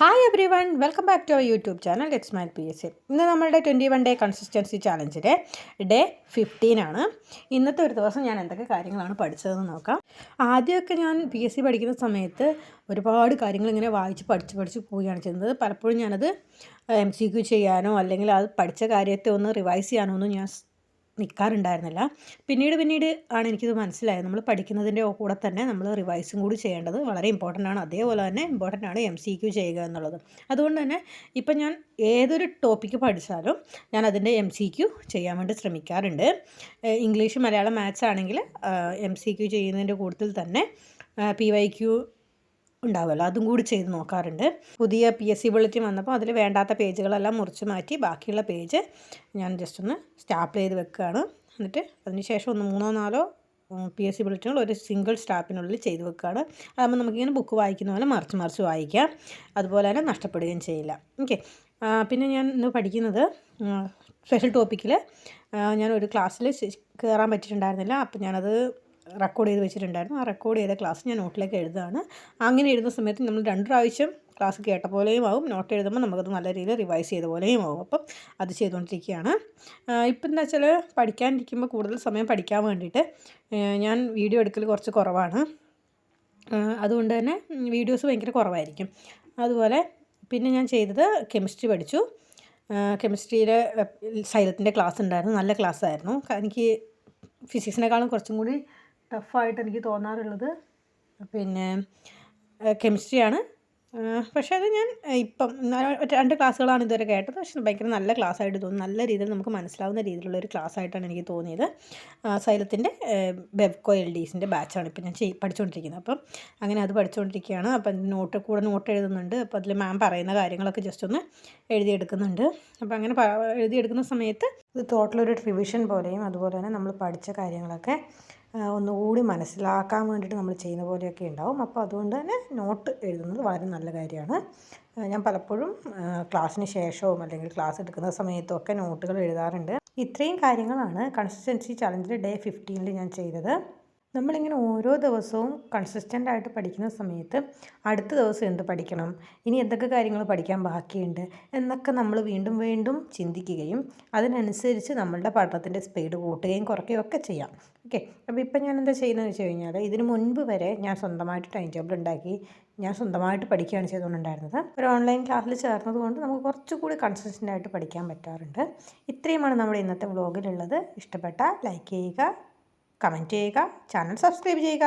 Hi every one welcome back to our YouTube channel let's my P S ഇന്ന് നമ്മളുടെ twenty one day consistency ചാലഞ്ചിന്റെ day fifteen ആണ്. ഇന്നത്തെ ഒരു ദിവസം ഞാൻ എന്തൊക്കെ കാര്യങ്ങളാണ് പഠിച്ചതെന്ന് നോക്കാം. ആദ്യമൊക്കെ ഞാൻ പി എസ് സി പഠിക്കുന്ന സമയത്ത് ഒരുപാട് കാര്യങ്ങൾ ഇങ്ങനെ വായിച്ച് പഠിച്ച് പഠിച്ച് പോവുകയാണ് ചെയ്യുന്നത്. പലപ്പോഴും ഞാനത് എം സി ക്യു ചെയ്യാനോ അല്ലെങ്കിൽ അത് പഠിച്ച കാര്യത്തെ ഒന്ന് റിവൈസ് ചെയ്യാനോ ഒന്നും ഞാൻ നിൽക്കാറുണ്ടായിരുന്നില്ല പിന്നീട് പിന്നീട് ആണ് എനിക്കിത് മനസ്സിലായത്. നമ്മൾ പഠിക്കുന്നതിന്റെ കൂടെ തന്നെ നമ്മൾ റിവൈസും കൂടി ചെയ്യേണ്ടത് വളരെ ഇമ്പോർട്ടന്റ് ആണ്. അതേപോലെ തന്നെ ഇമ്പോർട്ടന്റ് ആണ് എം സി ക്യു ചെയ്യുക എന്നുള്ളത്. അതുകൊണ്ട് തന്നെ ഇപ്പം ഞാൻ ഏതൊരു ടോപ്പിക്ക് പഠിച്ചാലും ഞാൻ അതിന്റെ എം സി ക്യു ചെയ്യാൻ വേണ്ടി ശ്രമിക്കാറുണ്ട്. ഇംഗ്ലീഷ് മലയാളം മാത്സ് ആണെങ്കിൽ എം സി ക്യു ചെയ്യുന്നതിന്റെ കൂടുതൽ തന്നെ പി വൈ ക്യു ഉണ്ടാവുമല്ലോ. അതും കൂടി ചെയ്ത് നോക്കാറുണ്ട്. പുതിയ പി എസ് സി ബുള്ളറ്റിൻ വന്നപ്പോൾ അതിൽ വേണ്ടാത്ത പേജുകളെല്ലാം മുറിച്ച് മാറ്റി ബാക്കിയുള്ള പേജ് ഞാൻ ജസ്റ്റ് ഒന്ന് സ്റ്റാപ്പിൾ ചെയ്ത് വെക്കുകയാണ്. എന്നിട്ട് അതിന് ശേഷം ഒന്ന് മൂന്നോ നാലോ പി എസ് സി ബുള്ളറ്റിനുകൾ ഒരു സിംഗിൾ സ്റ്റാപ്പിനുള്ളിൽ ചെയ്ത് വെക്കുകയാണ്. അതാകുമ്പോൾ നമുക്കിങ്ങനെ ബുക്ക് വായിക്കുന്ന പോലെ മറിച്ച് മറിച്ച് വായിക്കാം. അതുപോലെ തന്നെ നഷ്ടപ്പെടുകയും ചെയ്യില്ല. ഓക്കെ പിന്നെ ഞാൻ ഇന്ന് പഠിക്കുന്നത് സ്പെഷ്യൽ ടോപ്പിക്കിൽ ഞാൻ ഒരു ക്ലാസ്സിൽ കയറാൻ പറ്റിയിട്ടുണ്ടായിരുന്നില്ല. അപ്പോൾ ഞാനത് റെക്കോർഡ് ചെയ്ത് വെച്ചിട്ടുണ്ടായിരുന്നു. ആ റെക്കോർഡ് ചെയ്ത ക്ലാസ് ഞാൻ നോട്ടിലേക്ക് എഴുതുകയാണ്. അങ്ങനെ എഴുതുന്ന സമയത്ത് നമ്മൾ രണ്ട് പ്രാവശ്യം ക്ലാസ് കേട്ട പോലെയും ആവും. നോട്ട് എഴുതുമ്പോൾ നമുക്കത് നല്ല രീതിയിൽ റിവൈസ് ചെയ്ത പോലെയും ആവും. അപ്പം അത് ചെയ്തുകൊണ്ടിരിക്കുകയാണ്. ഇപ്പം എന്താ വെച്ചാൽ പഠിക്കാനിരിക്കുമ്പോൾ കൂടുതൽ സമയം പഠിക്കാൻ വേണ്ടിയിട്ട് ഞാൻ വീഡിയോ എടുക്കൽ കുറച്ച് കുറവാണ്. അതുകൊണ്ട് തന്നെ വീഡിയോസ് ഭയങ്കര കുറവായിരിക്കും. അതുപോലെ പിന്നെ ഞാൻ ചെയ്തത് കെമിസ്ട്രി പഠിച്ചു. കെമിസ്ട്രിയിലെ സൈലത്തിന്റെ ക്ലാസ് ഉണ്ടായിരുന്നു. നല്ല ക്ലാസ് ആയിരുന്നു. എനിക്ക് ഫിസിക്സിനേക്കാളും കുറച്ചും കൂടി ടഫായിട്ട് എനിക്ക് തോന്നാറുള്ളത്. പിന്നെ കെമിസ്ട്രിയാണ്. പക്ഷേ അത് ഞാൻ ഇപ്പം രണ്ട് ക്ലാസ്സുകളാണ് ഇതുവരെ കേട്ടത്. പക്ഷേ ഭയങ്കര നല്ല ക്ലാസ് ആയിട്ട് തോന്നുന്നു നല്ല രീതിയിൽ നമുക്ക് മനസ്സിലാവുന്ന രീതിയിലുള്ള ഒരു ക്ലാസ് ആയിട്ടാണ് എനിക്ക് തോന്നിയത്. സൈലത്തിന്റെ ബെവ്കോ എൽ ഡിസിന്റെ ബാച്ചാണ് ഇപ്പം ഞാൻ ചെയ് പഠിച്ചുകൊണ്ടിരിക്കുന്നത് അപ്പം അങ്ങനെ അത് പഠിച്ചുകൊണ്ടിരിക്കുകയാണ് അപ്പം നോട്ട് കൂടെ നോട്ട് എഴുതുന്നുണ്ട്. അപ്പോൾ അതിൽ മാം പറയുന്ന കാര്യങ്ങളൊക്കെ ജസ്റ്റ് ഒന്ന് എഴുതിയെടുക്കുന്നുണ്ട്. അപ്പോൾ അങ്ങനെ എഴുതിയെടുക്കുന്ന സമയത്ത് ഇത് ടോട്ടലൊരു റിവിഷൻ പോലെയും അതുപോലെ തന്നെ നമ്മൾ പഠിച്ച കാര്യങ്ങളൊക്കെ ഒന്നുകൂടി മനസ്സിലാക്കാൻ വേണ്ടിയിട്ട് നമ്മൾ ചെയ്യുന്ന പോലെയൊക്കെ ഉണ്ടാവും. അപ്പോൾ അതുകൊണ്ട് തന്നെ നോട്ട് എഴുതുന്നത് വളരെ നല്ല കാര്യമാണ്. ഞാൻ പലപ്പോഴും ക്ലാസ്സിന് ശേഷവും അല്ലെങ്കിൽ ക്ലാസ് എടുക്കുന്ന സമയത്തും ഒക്കെ നോട്ടുകൾ എഴുതാറുണ്ട്. ഇത്രയും കാര്യങ്ങളാണ് കൺസിസ്റ്റൻസി ചലഞ്ചിൽ ഡേ ഫിഫ്റ്റീനിൽ ഞാൻ ചെയ്തത്. നമ്മളിങ്ങനെ ഓരോ ദിവസവും കൺസിസ്റ്റന്റ് ആയിട്ട് പഠിക്കുന്ന സമയത്ത് അടുത്ത ദിവസം എന്ത് പഠിക്കണം? ഇനി എന്തൊക്കെ കാര്യങ്ങൾ പഠിക്കാൻ ബാക്കിയുണ്ട്? എന്നൊക്കെ നമ്മൾ വീണ്ടും വീണ്ടും ചിന്തിക്കുകയും അതിനനുസരിച്ച് നമ്മളുടെ പഠനത്തിന്റെ സ്പീഡ് കൂട്ടുകയും കുറയ്ക്കുകയും ഒക്കെ ചെയ്യാം. ഓക്കെ അപ്പോൾ ഇപ്പം ഞാൻ എന്താ ചെയ്യുന്നതെന്ന് വെച്ച് കഴിഞ്ഞാൽ ഇതിന് മുൻപ് വരെ ഞാൻ സ്വന്തമായിട്ട് ടൈം ടേബിൾ ഉണ്ടാക്കി ഞാൻ സ്വന്തമായിട്ട് പഠിക്കുകയാണ് ചെയ്തുകൊണ്ടുണ്ടായിരുന്നത്. ഒരു ഓൺലൈൻ ക്ലാസ്സിൽ ചേർന്നത് കൊണ്ട് നമുക്ക് കുറച്ചുകൂടി കൺസിസ്റ്റന്റ് ആയിട്ട് പഠിക്കാൻ പറ്റാറുണ്ട്. ഇത്രയുമാണ് നമ്മുടെ ഇന്നത്തെ വ്ളോഗിലുള്ളത് ഇഷ്ടപ്പെട്ട ലൈക്ക് ചെയ്യുക കമന്റ് ചെയ്യുക ചാനൽ സബ്സ്ക്രൈബ് ചെയ്യുക.